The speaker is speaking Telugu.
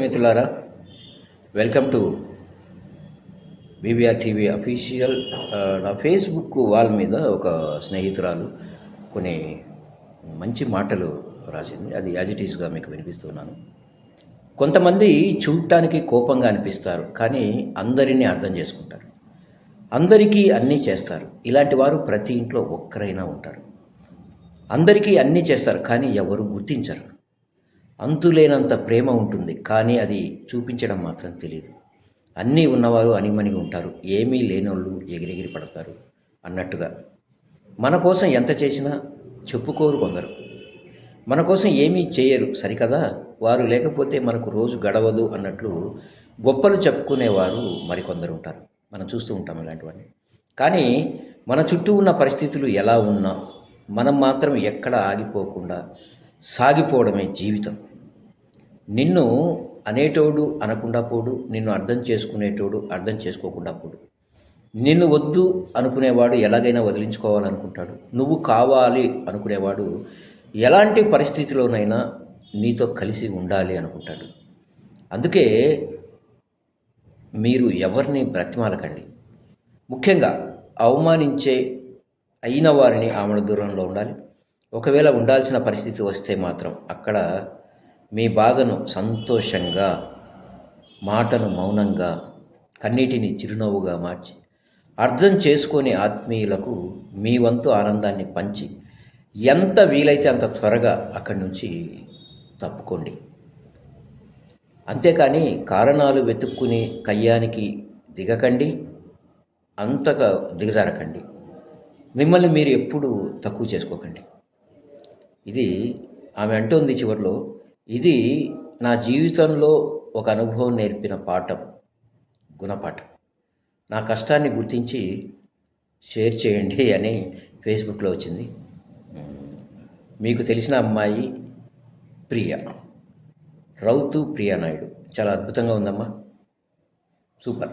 మిత్రులారా. Welcome to BBR TV official నా ఫేస్బుక్ వాల్ మీద ఒక స్నేహితురాలు కొన్ని మంచి మాటలు రాసింది. అది యాజ్ ఇట్ ఈస్గా మీకు వినిపిస్తున్నాను. కొంతమంది చూడటానికి కోపంగా అనిపిస్తారు కానీ అందరినీ అర్థం చేసుకుంటారు. అందరికీ అన్నీ చేస్తారు. ఇలాంటి వారు ప్రతి ఇంట్లో ఒక్కరైనా ఉంటారు. అందరికీ అన్నీ చేస్తారు కానీ ఎవరు గుర్తించరు. అంతులేనంత ప్రేమ ఉంటుంది కానీ అది చూపించడం మాత్రం తెలియదు అన్నీ ఉన్నవారు అనిమనిగి ఉంటారు ఏమీ లేనోళ్ళు ఎగిరెగిరి పడతారు అన్నట్టుగా. మన కోసం ఎంత చేసినా చెప్పుకోరు కొందరు. మన కోసం ఏమీ చేయరు సరికదా? వారు లేకపోతే మనకు రోజు గడవదు అన్నట్లు గొప్పలు చెప్పుకునేవారు మరికొందరు ఉంటారు. మనం చూస్తూ ఉంటాం ఇలాంటివన్నీ. కానీ మన చుట్టూ ఉన్న పరిస్థితులు ఎలా ఉన్నా మనం మాత్రం ఎక్కడ ఆగిపోకుండా సాగిపోవడమే జీవితం. నిన్ను అనేటోడు అనకుండా పోడు నిన్ను అర్థం చేసుకునేటోడు అర్థం చేసుకోకుండా పోడు. నిన్ను వద్దు అనుకునేవాడు ఎలాగైనా వదిలించుకోవాలనుకుంటాడు. నువ్వు కావాలి అనుకునేవాడు ఎలాంటి పరిస్థితిలోనైనా నీతో కలిసి ఉండాలి అనుకుంటాడు. అందుకే మీరు ఎవరిని బ్రతిమాలకండి. ముఖ్యంగా అవమానించే అయిన వారిని ఆమె దూరంలో ఉండాలి. ఒకవేళ ఉండాల్సిన పరిస్థితి వస్తే మాత్రం అక్కడ మీ బాధను సంతోషంగా మాటను మౌనంగా కన్నీటిని చిరునవ్వుగా మార్చి అర్థం చేసుకొని ఆత్మీయులకు మీ వంతు ఆనందాన్ని పంచి ఎంత వీలైతే అంత త్వరగా అక్కడి నుంచి తప్పుకోండి. అంతేకాని కారణాలు వెతుక్కుని కయ్యానికి దిగకండి అంతగా దిగజారకండి. మిమ్మల్ని మీరు ఎప్పుడు తక్కువ చేసుకోకండి. ఇది ఆమె అంటుంది చివరిలో ఇది నా జీవితంలో ఒక అనుభవం నేర్పిన పాఠం గుణపాఠం. నా కష్టాన్ని గుర్తించి షేర్ చేయండి అని ఫేస్బుక్లో వచ్చింది. మీకు తెలిసిన అమ్మాయి ప్రియ రౌతు ప్రియా నాయుడు. చాలా అద్భుతంగా ఉందమ్మా. సూపర్.